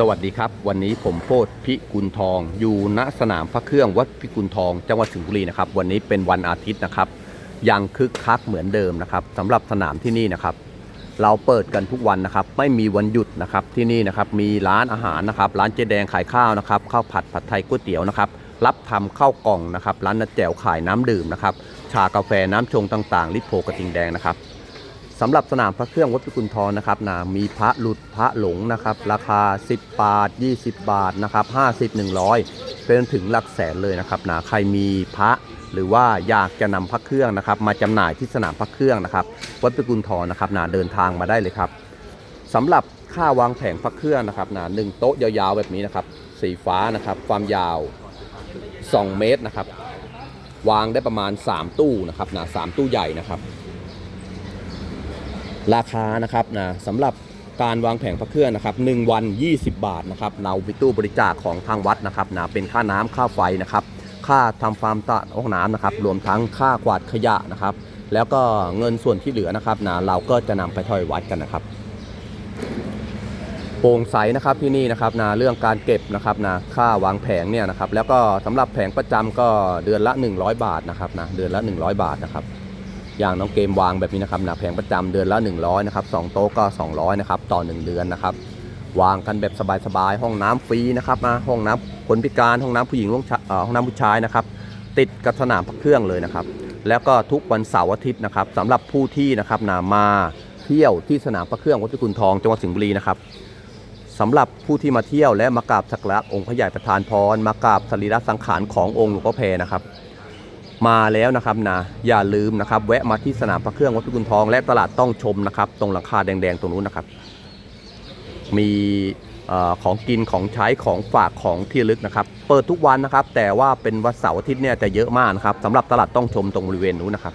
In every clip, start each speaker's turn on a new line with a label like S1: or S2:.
S1: สวัสดีครับ วันนี้ผมโพธพิกุลทอง อยู่ณสนามพระเครื่องวัดพิกุลทอง จังหวัดสิงห์บุรีนะครับ วันนี้เป็นวันอาทิตย์นะครับ ยังคึกคักเหมือนเดิมนะครับสำหรับสนามที่นี่นะครับ เราเปิดกันทุกวันนะครับ ไม่มีวันหยุดนะครับที่นี่นะครับมีร้านอาหารนะครับ ร้านเจ๊แดงขายข้าวนะครับข้าวผัดผัดไทยก๋วยเตี๋ยวนะครับ รับทำข้าวกล่องนะครับ ร้านน้าแจ่วขายน้ำดื่มนะครับชากาแฟน้ำชงต่างๆลิปโพกระทิงแดงนะครับ สำหรับสนามพระเครื่องวัดพิกุลทองนะครับนะมีพระหลุดพระหลงนะครับราคา 10 บาท 20 บาทนะครับ50 100 เป็นถึงหลักแสนเลยนะครับนะใครมีพระหรือว่าอยากจะนำพระเครื่องนะครับ มาจำหน่ายที่สนามพระเครื่องนะครับ วัดพิกุลทองนะครับนะเดินทางมาได้เลยครับสำหรับค่าวางแผงพระเครื่องนะครับนะหนึ่งโต๊ะยาวๆแบบนี้นะครับ สีฟ้านะครับความยาว 2 เมตรนะครับ วางได้ประมาณ 3 ตู้นะครับนะสามตู้ใหญ่นะครับ ราคานะครับนะสำหรับการวางแผงพระเครื่องนะครับ1วัน 20 บาทนะครับเราไปตู้บริจาคของทางวัดนะครับนะเป็นค่าน้ำค่าไฟนะครับ ค่าทำฟาร์มตะห้องน้ำนะครับรวมทั้งค่ากวาดขยะนะครับ แล้วก็เงินส่วนที่เหลือนะครับนะเราก็จะนำไปถอยวัดกันนะครับโปร่งใสนะครับที่นี่นะครับนะเรื่องการเก็บนะครับนะค่าวางแผงเนี่ยนะครับแล้วก็สำหรับแผงประจำก็เดือนละ 100 บาทนะครับนะเดือนละ 100 บาทนะครับ อย่างน้องเกมวางแบบนี้นะครับหนะแผงประจำเดือนละ100นะครับสองโต๊ะก็ 200นะครับต่อ 1 เดือนนะครับวางกันแบบสบายๆห้องน้ำฟรีนะครับนะห้องน้ำคนพิการห้องน้ำผู้หญิงห้องชาเอ่อห้องน้ำผู้ชายนะครับติดกับสนามพักเครื่องเลยนะครับ แล้วก็ทุกวันเสาร์อาทิตย์นะครับสำหรับผู้ที่นะครับนะมาเที่ยวที่สนามพระเครื่องวัดพิกุลทองจังหวัดสิงห์บุรีนะครับสำหรับผู้ที่มาเที่ยวและมากราบสักการะองค์พระใหญ่ประธานพรมากราบสรีระสังขารขององค์หลวงพ่อแพนะครับ มาแล้วนะครับนะอย่าลืมนะครับ แวะมาที่สนามพระเครื่องวัดพิกุลทอง และตลาดต้องชมนะครับ ตรงหลังคาแดงๆตรงนู้นนะครับ มีของกินของใช้ของฝากของที่ลึกนะครับ เปิดทุกวันนะครับ แต่ว่าเป็นวันเสาร์อาทิตย์เนี่ยจะเยอะมากนะครับสำหรับตลาดต้องชมตรงบริเวณนู้นนะครับ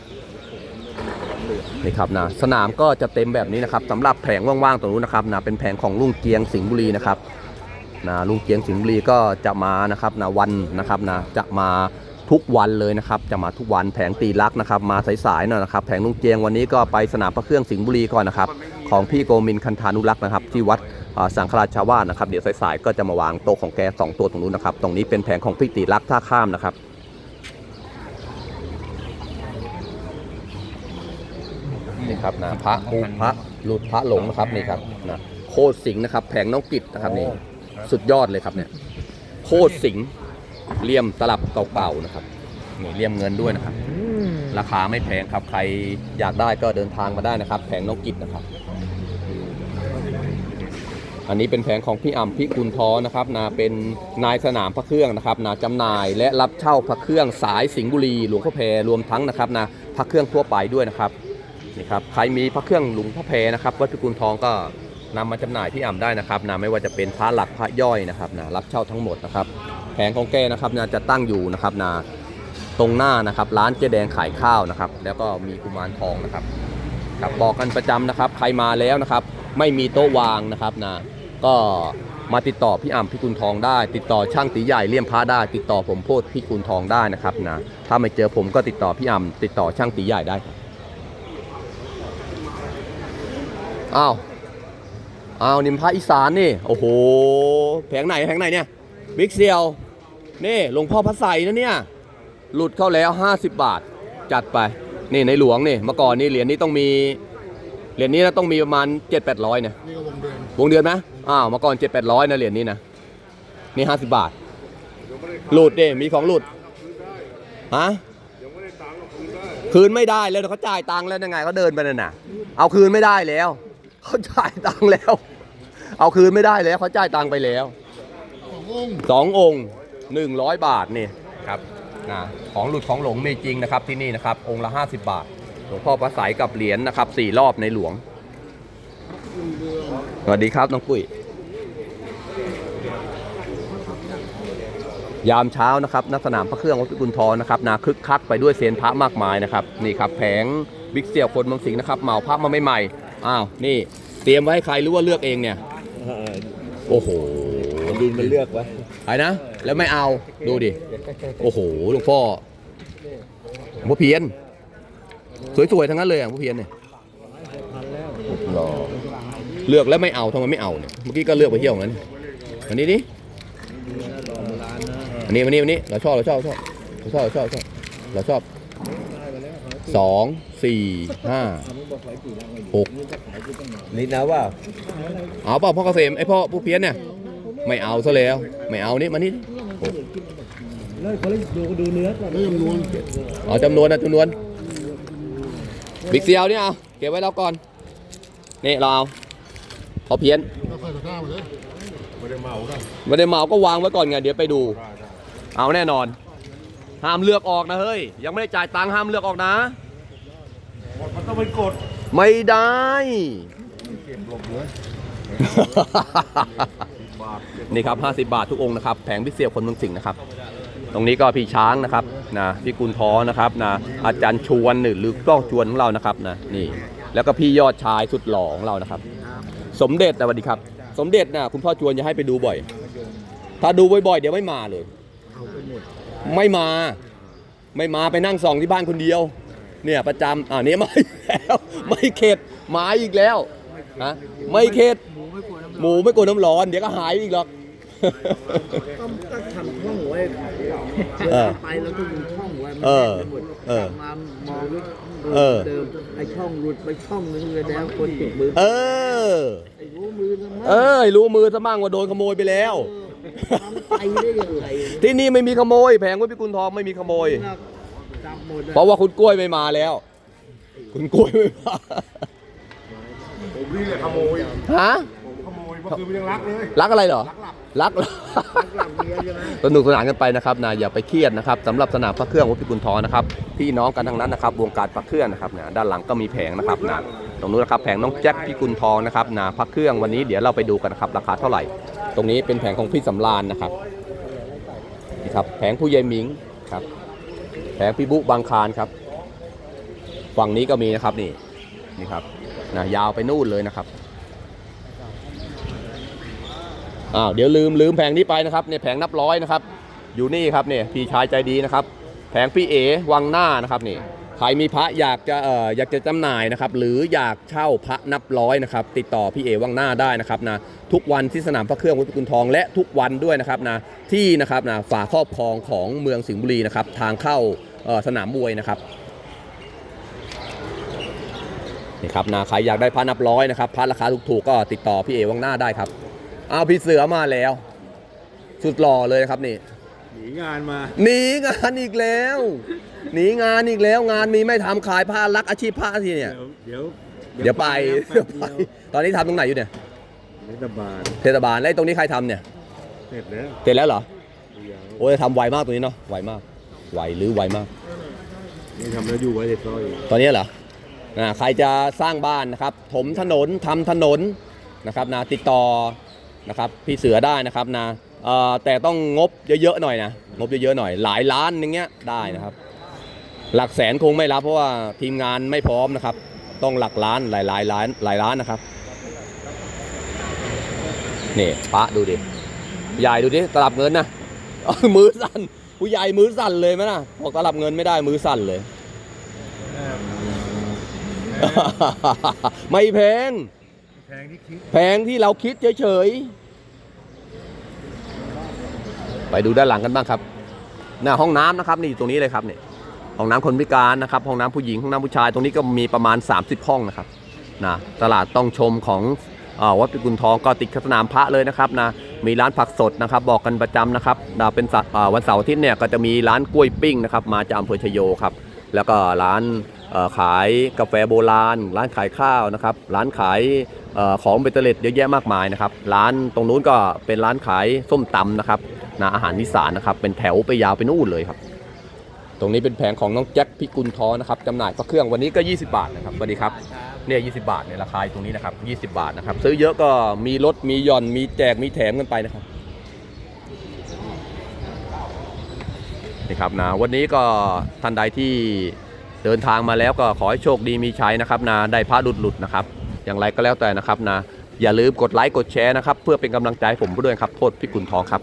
S1: นี่ครับนะสนามก็จะเต็มแบบนี้นะครับสำหรับแผงว่างๆตรงนู้นนะครับนะเป็นแผงของลุงเกียงสิงห์บุรีนะครับนะลุงเกียงสิงห์บุรีก็จะมานะครับนะวันนะครับนะจะมา ทุกวันเลยนะครับ จะมาทุกวันแผงตีลักนะครับ มาสายๆหน่อยนะครับ แผงลุงเกียงวันนี้ก็ไปสนามพระเครื่องสิงห์บุรีก่อนนะครับ ของพี่โกมินคันธานุรักษ์นะครับ ที่วัดสังฆราชาวาสนะครับ เดี๋ยวสายๆก็จะมาวางโต๊ะของแกสองตัวตรงนู้นนะครับ ตรงนี้เป็นแผงของพี่ตีลักษ์ท่าข้ามนะครับนี่ครับนะพระปูพระหลุดพระหลงนะครับนี่ครับนะโคตรสิงนะครับ แผงน้องกิจนะครับนี่สุดยอดเลยครับเนี่ยโคตรสิง ห์เลี่ยมตลับเก่าๆนะครับนี่เลี่ยมเงินด้วยนะครับ ราคาไม่แพงครับ ใครอยากได้ก็เดินทางมาได้นะครับ แผงน้องกิจนะครับ อันนี้เป็นแผงของพี่อ่ำพี่กุลทอนะครับ นาเป็นนายสนามพระเครื่องนะครับ นาจำหน่ายและรับเช่าพระเครื่องสายสิงห์บุรีหลวงพ่อแพรรวมทั้งนะครับนาพระเครื่องทั่วไปด้วยนะครับนี่ครับใครมีพระเครื่องหลวงพ่อแพรนะครับวัดพิกุลทองก็นำมาจำหน่ายพี่อ่ำได้นะครับนาไม่ว่าจะเป็นพระหลักพระย่อยนะครับนารับเช่าทั้งหมดนะครับ แผงของแกนะครับนาจะตั้งอยู่นะครับนาตรงหน้านะครับ ร้านเจ๊แดงขายข้าวนะครับ แล้วก็มีกุมารทองนะครับครับบอกกันประจำนะครับ ใครมาแล้วนะครับ ไม่มีโต๊ะวางนะครับนะก็มาติดต่อพี่อ่ำพี่กุลทองได้ ติดต่อช่างตีใหญ่เลี่ยมพระได้ ติดต่อผมโพดพี่กุลทองได้นะครับนะถ้าไม่เจอผมก็ติดต่อพี่อ่ำติดต่อช่างตีใหญ่ได้ครับอ้าวอ้าวนิมพระอีสานนี่โอ้โหแผงไหนแผงไหนเนี่ย บิ๊กเซียว นี่หลวงพ่อพระใสนะเนี่ย หลุดเข้าแล้ว 50 บาท จัดไป นี่ในหลวงนี่เมื่อก่อนนี่เหรียญนี้ต้องมี เหรียญนี้นะต้องมีประมาณ 7 8 0 0เนี่ย
S2: นี่ก็วงเดือน
S1: วงเดือนไหมอ้าวเมื่อก่อน 7 8 0 0นะเหรียญนี้นะ นี่ 50 บาท หลุดดิมีของหลุด ฮะคืนไม่ได้แล้วเขาจ่ายตังค์แล้วยังไงเขาเดินไปนั่นน่ะ เอาคืนไม่ได้แล้ว เขาจ่ายตังค์แล้ว เอาคืนไม่ได้แล้วเขาจ่ายตังค์ไปแล้ว
S2: ข ององค์
S1: สององค์หนึ่งร้อยบาทนี่ครับนะของหลุดของหลงมีจริงนะครับที่นี่นะครับ องค์ละ50บาท หลวงพ่อพระสายกับเหรียญนะครับสี่รอบในหลวง
S2: วงเดือน
S1: สวัสดีครับน้องปุ้ย ยามเช้านะครับณสนามพระเครื่องวัดพิกุลทองนะครับนาคึกคักไปด้วยเซียนพระมากมายนะครับนี่ครับแผงบิ๊กเสี่ยวคนบางสิงห์นะครับเหมาพระมาใหม่ๆอ้าวนี่ เตรียมไว้ให้ใครหรือว่าเลือกเองเนี่ยโอ้โห
S3: ดินมันเลือกไว้
S1: ไอ้นะ แล้วไม่เอาดูดิ โอ้โหหลวงพ่อหลวงพ่อเพียน สวยๆทั้งนั้นเลยอะหลวงพ่อเพียนเนี่ยรอเลือกแล้วไม่เอาทำไมไม่เอาเนี่ยเมื่อกี้ก็เลือกไปเที่ยวงั้นวันนี้ดิอันนี้วันนี้วันนี้เราชอบเราชอบเราชอบเราชอบเราชอบเราชอบเราชอบสองสี่ห้าหก
S3: นี่นะว่า
S1: เอาเปล่าพ่อเกษมไอพ่อผู้เพี้ยนเนี่ย ไม่เอาซะแล้ว ไม่เอานี่มานี่
S2: เริ่มนวล
S1: เอาจำนวนนะจำนวน บิ๊กเซียวนี่เอาเก็บไว้เราก่อนนี่เราเอาพอเพี้ยน
S2: เราใส่ตะกร้ามาเลย
S1: ไม่ได้เมาก็วางไว้ก่อนไงเดี๋ยวไปดู เอาแน่นอน ห้ามเลือกออกนะเฮ้ยยังไม่ได้จ่ายตังค์ห้ามเลือกออกนะ
S3: มันต้องไปกด
S1: ไม่ได้ นี่ครับ 50 บาททุกองค์นะครับ แผงพิเศษคนเมืองสิงห์นะครับ ตรงนี้ก็พี่ช้างนะครับนะพี่กุลท้อนะครับนะอาจารย์ชวนหรือหรือก้องชวนของเรานะครับนะนี่ แล้วก็พี่ยอดชายสุดหล่อของเรานะครับ สมเด็จนะสวัสดีครับ สมเด็จนะคุณพ่อชวนจะให้ไปดูบ่อย ถ้าดูบ่อยๆ เดี๋ยวไม่มาเลย ไม่มา ไม่มาไปนั่งส่องที่บ้านคนเดียว เนี่ยประจำอ่านี่มาอีกแล้ว ไม่เข็ดมาอีกแล้วฮะไม่เข็ด หมูไม่กลัวน้ำร้อน เดี๋ยวก็หายอีกหรอก
S3: ต้องก็ทำช่องไว้
S1: เออ
S3: ไปแล้วก็มีช่องไว้มัน
S1: เออ
S3: แน่นไปหมด
S1: เออ
S3: มามองวิ
S1: เออ
S3: เดิมไอ้ช่องหลุดไปช่องนึงเลยแล้วคนติดมือ
S1: เออ
S3: ไอ้รู้มือนะมั้ง
S1: เออให้รู้มือซะมั่งว่าโดนขโมยไปแล้ว
S3: ทำไปได้ยังไง
S1: ที่นี่ไม่มีขโมย แผงไว้พี่กุลทองไม่มีขโมย
S3: จับหมดอะ
S1: เพราะว่าคุณกล้วยไม่มาแล้ว คุณกล้วยไม่มา
S2: ผมนี่แหละขโมย
S1: ฮะ
S2: ผมขโมยเมื่อคืนมันยังรักเลย
S1: รักอะไรเหรอ รัก
S3: หลังเมียใช่ไหม
S1: สนุกสนานกันไปนะครับนะอย่าไปเครียดนะครับสำหรับสนามพระเครื่องวัดพิกุลทองนะครับพี่น้องกันทั้งนั้นนะครับวงการพระเครื่องนะครับนะด้านหลังก็มีแผงนะครับนะตรงนู้นนะครับแผงน้องแจ็คพิกุลทองนะครับนะพระเครื่องวันนี้เดี๋ยวเราไปดูกันนะครับราคาเท่าไหร่ ตรงนี้เป็นแผงของพี่สำรานนะครับนี่ครับแผงผู้ใหญ่หมิงครับแผงพี่บุ๊บางคารครับ ฝั่งนี้ก็มีนะครับนี่นี่ครับนะยาวไปนู่นเลยนะครับ อ้าวเดี๋ยวลืมลืมแผงนี้ไปนะครับเนี่ยแผงนับร้อยนะครับ อยู่นี่ครับเนี่ยพี่ชายใจดีนะครับ แผงพี่เอวังหน้านะครับนี่ใครมีพระอยากจะเอ่ออยากจะจำหน่ายนะครับ หรืออยากเช่าพระนับร้อยนะครับ ติดต่อพี่เอวังหน้าได้นะครับนะทุกวันที่สนามพระเครื่องวัดพิกุลทอง และทุกวันด้วยนะครับนะที่นะครับนะฝาครอบครองของเมืองสิงห์บุรีนะครับ ทางเข้าสนามมวยนะครับนี่ครับนะใครอยากได้พระนับร้อยนะครับพระราคาถูกๆก็ติดต่อพี่เอวังหน้าได้ครับ อ้าวพี่เสือมาแล้ว สุดหล่อเลยครับนี่
S3: หนีงานมา
S1: หนีงานอีกแล้ว หนีงานอีกแล้วงานมีไม่ทำขายผ้ารักอาชีพผ้าทีเนี่ย
S3: เดี๋ยว
S1: เดี๋ยวไปเดี๋ยวไป ตอนนี้ทำตรงไหนอยู่เนี่ย
S3: รัฐบาล
S1: เทศบาลแล้วไอ้ตรงนี้ใครทำเนี่ย
S3: เสร็จแล้ว
S1: เสร็จแล้วเหรอโอ้ยทำไวมากตรงนี้เนาะไวมากไวหรือไวมาก
S3: นี่ทำแล้วอยู่ไว้เด็ดร้อย
S1: ตอนนี้เหรออ่าใครจะสร้างบ้านนะครับ ถมถนนทำถนนนะครับนะติดต่อ นะครับพี่เสือได้นะครับนะเอ่อแต่ต้องงบเยอะๆหน่อยนะงบเยอะๆหน่อยหลายล้านอย่างเงี้ยได้นะครับ หลักแสนคงไม่รับเพราะว่าทีมงานไม่พร้อมนะครับ ต้องหลักล้านหลายหลายล้านหลายล้านนะครับนี่พระดูดิใหญ่ดูดิตลับเงินนะเอามือสั่นผู้ใหญ่มือสั่นเลยไหมนะบอกตลับเงินไม่ได้มือสั่นเลย ไม่แพง
S3: แพงที่คิด
S1: แพงที่เราคิดเฉยๆ ไปดูด้านหลังกันบ้างครับหน้าห้องน้ำนะครับนี่ตรงนี้เลยครับเนี่ยห้องน้ำคนพิการนะครับห้องน้ำผู้หญิงห้องน้ำผู้ชายตรงนี้ก็มีประมาณ 30 ห้องนะครับนะตลาดต้องชมของอวัดปิกุลทองก็ติดกับสนามพระเลยนะครับนะมีร้านผักสดนะครับบอกกันประจำนะครับนะเป็นวันเสาร์อาทิตย์เนี่ยก็จะมีร้านกล้วยปิ้งนะครับมาจากอำเภอชโยครับแล้วก็ร้าน ขายกาแฟโบราณ ร้านขายข้าวนะครับ ร้านขายออของเบตเตอร์เลตเยอะแยะมากมายนะครับ ร้านตรงนู้นก็เป็นร้านขายส้มตำนะครับนะอาหารนิสานนะครับ เป็นแถวไปยาวไปนู่นเลยครับ ตรงนี้เป็นแผงของน้องแจ็คพิกุลทอนะครับจำหน่ายพระเครื่องวันนี้ก็ 20 บาทนะครับสวัสดีครับ เนี่ย20บาทเนี่ยราคาตรงนี้นะครับ 20 บาทนะครับ ซื้อเยอะก็มีลด มีหย่อน มีแจก มีแถมกันไปนะครับนี่ครับนะวันนี้ก็ท่านใดที่ เดินทางมาแล้วก็ขอให้โชคดีมีชัยนะครับนะได้พระหลุดๆนะครับ อย่างไรก็แล้วแต่นะครับนะอย่าลืมกดไลค์กดแชร์นะครับ เพื่อเป็นกำลังใจผมด้วยครับโทษพิกุลทองครับ